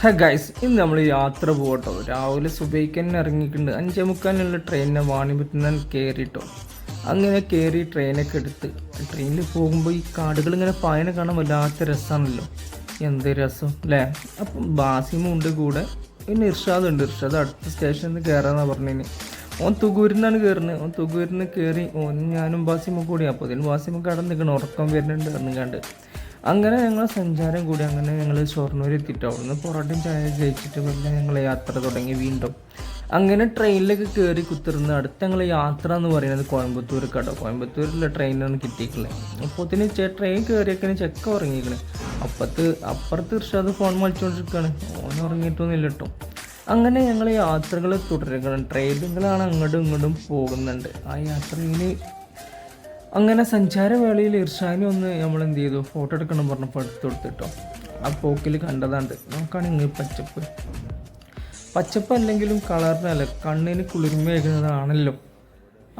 Hey guys ഇന്ന് നമ്മൾ യാത്ര പോകട്ടോ. രാവിലെ സുബൈക്ക് തന്നെ ഇറങ്ങിയിട്ടുണ്ട്. അഞ്ചേ മുക്കാലിനുള്ള ട്രെയിനിനെ വാണിപറ്റുന്ന കയറിയിട്ടോ അങ്ങനെ കയറി ട്രെയിനൊക്കെ എടുത്ത്. ട്രെയിനിൽ പോകുമ്പോൾ ഈ കാടുകൾ ഇങ്ങനെ പായനെ കാണാൻ വല്ലാത്ത രസമാണല്ലോ എന്ത് രസം അല്ലേ അപ്പം ബാസിമും ഉണ്ട് കൂടെ. പിന്നെ ഇർഷാദ് ഉണ്ട്. ഇർഷാദ് അടുത്ത സ്റ്റേഷനിൽ നിന്ന് കയറാന്നാണ് പറഞ്ഞതിന് ഓൻ തുകൂരിന്നാണ് കയറുന്നത് ഓൻ തുകൂരിന്ന് കയറി ഓൻ ഞാനും ബാസിമ കൂടി. അപ്പോൾ അതിന് ബാസിമ കടന്ന് നിൽക്കണം ഉറക്കം വരുന്നുണ്ട് ഇറങ്ങാണ്ട് അങ്ങനെ ഞങ്ങൾ സഞ്ചാരം കൂടി അങ്ങനെ ഞങ്ങൾ ഷൊർണൂർ എത്തിയിട്ട് അവിടുന്ന് പൊറോട്ടയും ചായ കഴിച്ചിട്ട് പിന്നെ ഞങ്ങൾ യാത്ര തുടങ്ങി വീണ്ടും. അങ്ങനെ ട്രെയിനിലേക്ക് കയറി കുത്തിരുന്ന് അടുത്ത ഞങ്ങൾ യാത്ര എന്ന് പറയുന്നത് കോയമ്പത്തൂർ കേട്ടോ കോയമ്പത്തൂരിലെ ട്രെയിനാണ് കിട്ടിയിട്ടുള്ളത് അപ്പോൾ ഇതിന് ട്രെയിൻ കയറിയൊക്കെ ചെക്ക ഉറങ്ങിയിരിക്കണേ അപ്പത്ത് അപ്പുറത്ത് ഇർഷാദ് ഫോൺ വലിച്ചുകൊണ്ടിരിക്കുകയാണ് ഓൻ ഉറങ്ങിയിട്ടൊന്നുമില്ല കേട്ടോ. അങ്ങനെ ഞങ്ങൾ യാത്രകൾ തുടരുകയാണ്. ട്രെയിനുകളാണ് അങ്ങോട്ടും ഇങ്ങോട്ടും പോകുന്നുണ്ട്. ആ യാത്രയിൽ അങ്ങനെ സഞ്ചാരവേളയിൽ ഇർഷാനി ഒന്ന് നമ്മൾ എന്ത് ചെയ്തു ഫോട്ടോ എടുക്കണം പറഞ്ഞപ്പോൾ എടുത്ത് കൊടുത്തിട്ടോ. ആ പോക്കിൽ കണ്ടതാണ്ട്. നോക്കുകയാണെങ്കിൽ പച്ചപ്പ്. പച്ചപ്പ് അല്ലെങ്കിലും കളറിനല്ല കണ്ണിന് കുളിർമയാകുന്നതാണല്ലോ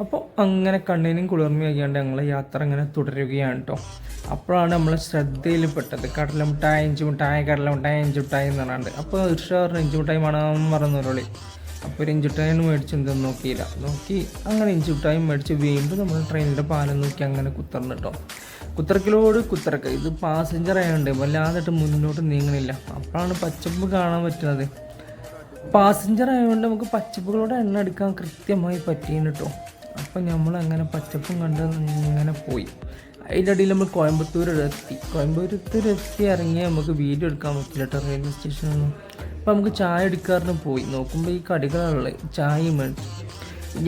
അപ്പോൾ അങ്ങനെ കണ്ണിനും കുളിർമയാക്കിയാണ്ട് ഞങ്ങൾ യാത്ര അങ്ങനെ തുടരുകയാണ് കേട്ടോ അപ്പോഴാണ് നമ്മളെ ശ്രദ്ധയിൽപ്പെട്ടത് കടലമുട്ടായി ഇഞ്ചുമിട്ടായി കടലമുട്ടായി ഇഞ്ചുമിട്ടായി എന്ന് പറഞ്ഞാണ്ട്. അപ്പോൾ ഇർഷ പറഞ്ഞു ഇഞ്ചുമിട്ടായി മണം അപ്പോൾ ഒരു ഇഞ്ചുട്ടായാണ് എന്തെന്ന് നോക്കിയില്ല. നോക്കി അങ്ങനെ ഇഞ്ചുട്ടായും മേടിച്ച് വീണ്ടും നമ്മൾ ട്രെയിനിന്റെ പാലം നോക്കി അങ്ങനെ കുത്തർന്നു കേട്ടോ കുത്തറക്കിലോട് കുത്തറക്ക ഇത് പാസഞ്ചർ ആയതുകൊണ്ട് വല്ലാതിട്ട് മുന്നോട്ട് നീങ്ങണില്ല. അപ്പോഴാണ് പച്ചപ്പ് കാണാൻ പറ്റുന്നത്. പാസഞ്ചർ ആയതുകൊണ്ട് നമുക്ക് പച്ചപ്പുകളോട് എണ്ണ എടുക്കാൻ കൃത്യമായി പറ്റിയെന്ന് കേട്ടോ അപ്പം നമ്മൾ അങ്ങനെ പച്ചപ്പും കണ്ട് ഇങ്ങനെ പോയി. അതിന്റെ അടിയിൽ നമ്മൾ കോയമ്പത്തൂർ എത്തി കോയമ്പത്തൂർ എത്തി നമുക്ക് വീഡിയോ എടുക്കാൻ പറ്റില്ല കേട്ടോ റെയിൽവേ സ്റ്റേഷനൊന്നും അപ്പം നമുക്ക് ചായ എടുക്കാറിന് പോയി. നോക്കുമ്പോൾ ഈ കടികളുള്ള ചായയും വേണം.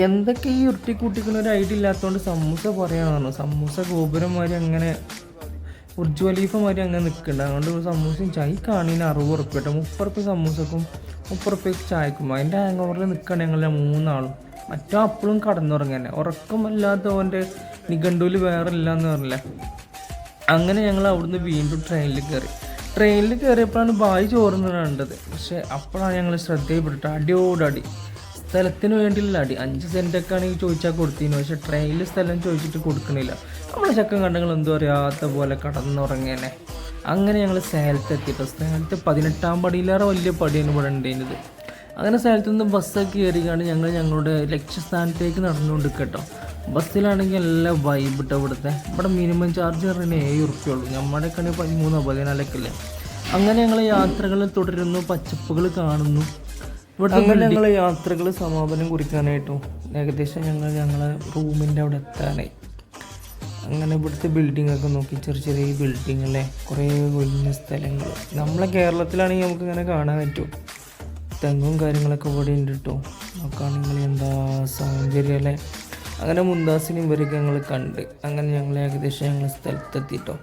എന്തൊക്കെ ഈ ഉരുട്ടി കൂട്ടിക്കുന്ന ഒരു ഐഡിയ ഇല്ലാത്തതുകൊണ്ട് സമൂസ പറയാമെന്നു സമൂസ ഗോപുരന്മാർ അങ്ങനെ ഉർജു മാതിരി അങ്ങനെ നിൽക്കുന്നുണ്ട് അതുകൊണ്ട് സമൂസയും ചായ കാണിന് അറുപത് ഉറുപ്പ്യ കേട്ടോ. മുപ്പത് റുപ്യ സമൂസക്കും മുപ്പത് ചായക്കും. അതിന്റെ ഹാങ് ഓവറിൽ നിൽക്കണം ഞങ്ങൾ മൂന്നാളും. മറ്റോ അപ്പോഴും കടന്നുറങ്ങി തന്നെ. ഉറക്കമല്ലാത്ത അവന്റെ നിഘണ്ടുവിൽ വേറെ ഇല്ല പറഞ്ഞില്ല? പറഞ്ഞില്ലേ അങ്ങനെ ഞങ്ങൾ അവിടുന്ന് വീണ്ടും ട്രെയിനിൽ കയറി ട്രെയിനിൽ കയറിയപ്പോഴാണ് ബായി ചോർന്ന് കണ്ടത്. പക്ഷെ അപ്പോഴാണ് ഞങ്ങൾ ശ്രദ്ധയിൽപ്പെട്ടിട്ട് അടിയോടടി സ്ഥലത്തിന് വേണ്ടിയുള്ള അടി. അഞ്ച് സെന്റൊക്കെ ആണെങ്കിൽ ചോദിച്ചാൽ കൊടുത്തിരുന്നു പക്ഷെ ട്രെയിനിൽ സ്ഥലം ചോദിച്ചിട്ട് കൊടുക്കണില്ല. നമ്മളെ ചക്കം കണ്ടങ്ങൾ എന്തോ അറിയാത്ത പോലെ കടന്നുറങ്ങിയനെ അങ്ങനെ ഞങ്ങൾ സേലത്ത് എത്തിയിട്ട് സേലത്ത് പതിനെട്ടാം പടിയിലേറെ വലിയ പടിയാണ് ഇവിടെ ഉണ്ടായിരുന്നത് അങ്ങനെ സ്ഥലത്തുനിന്ന് ബസ്സൊക്കെ കയറിയാണ് ഞങ്ങൾ ഞങ്ങളുടെ ലക്ഷ്യസ്ഥാനത്തേക്ക് നടന്നുകൊണ്ട് കേട്ടോ ബസ്സിലാണെങ്കിൽ എല്ലാം വൈബ് ഇട്ട് ഇവിടുത്തെ. ഇവിടെ മിനിമം ചാർജ് പറഞ്ഞാൽ ഏഴ് ഉറുപ്പ്യുള്ളൂ നമ്മുടെ കണി പതിമൂന്നോ പതിനാലൊക്കെ അല്ലേ അങ്ങനെ ഞങ്ങൾ യാത്രകൾ തുടരുന്നു പച്ചപ്പുകൾ കാണുന്നു. ഇവിടെ അങ്ങനെ ഞങ്ങൾ യാത്രകൾ സമാപനം കുറിക്കാനായിട്ടും ഏകദേശം ഞങ്ങൾ ഞങ്ങളെ റൂമിന്റെ അവിടെ എത്താനായി. അങ്ങനെ ഇവിടുത്തെ ബിൽഡിംഗ് ഒക്കെ നോക്കി ചെറിയ ചെറിയ ബിൽഡിംഗ് അല്ലേ? കുറേ വലിയ സ്ഥലങ്ങൾ നമ്മളെ കേരളത്തിലാണെങ്കിൽ നമുക്ക് ഇങ്ങനെ കാണാൻ പറ്റും. തെങ്ങും കാര്യങ്ങളൊക്കെ ഇവിടെ ഉണ്ട് കേട്ടോ. നോക്കുകയാണെങ്കിൽ എന്താ സൗന്ദര്യം അല്ലേ? അങ്ങനെ മുന്താസിനും ഇവരൊക്കെ ഞങ്ങൾ കണ്ട്. അങ്ങനെ ഞങ്ങൾ ഏകദേശം ഞങ്ങൾ സ്ഥലത്തെത്തിയിട്ടോ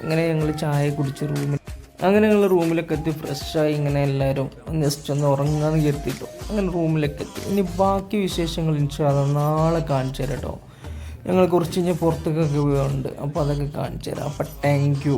അങ്ങനെ ഞങ്ങൾ ചായ കുടിച്ച് റൂമിൽ അങ്ങനെ ഞങ്ങൾ റൂമിലൊക്കെ എത്തി ഫ്രഷായി ഇങ്ങനെ എല്ലാവരും ജസ്റ്റ് ഒന്ന് ഉറങ്ങാന്ന് കരുത്തിട്ടോ അങ്ങനെ റൂമിലൊക്കെ എത്തി. ഇനി ബാക്കി വിശേഷങ്ങൾ ഇൻഷാല്ല നാളെ കാണിച്ചു തരാം കേട്ടോ ഞങ്ങൾ കുറച്ച് കഴിഞ്ഞാൽ പുറത്തേക്കൊക്കെ ഉണ്ട് അപ്പോൾ അതൊക്കെ കാണിച്ചു തരാം. അപ്പം താങ്ക്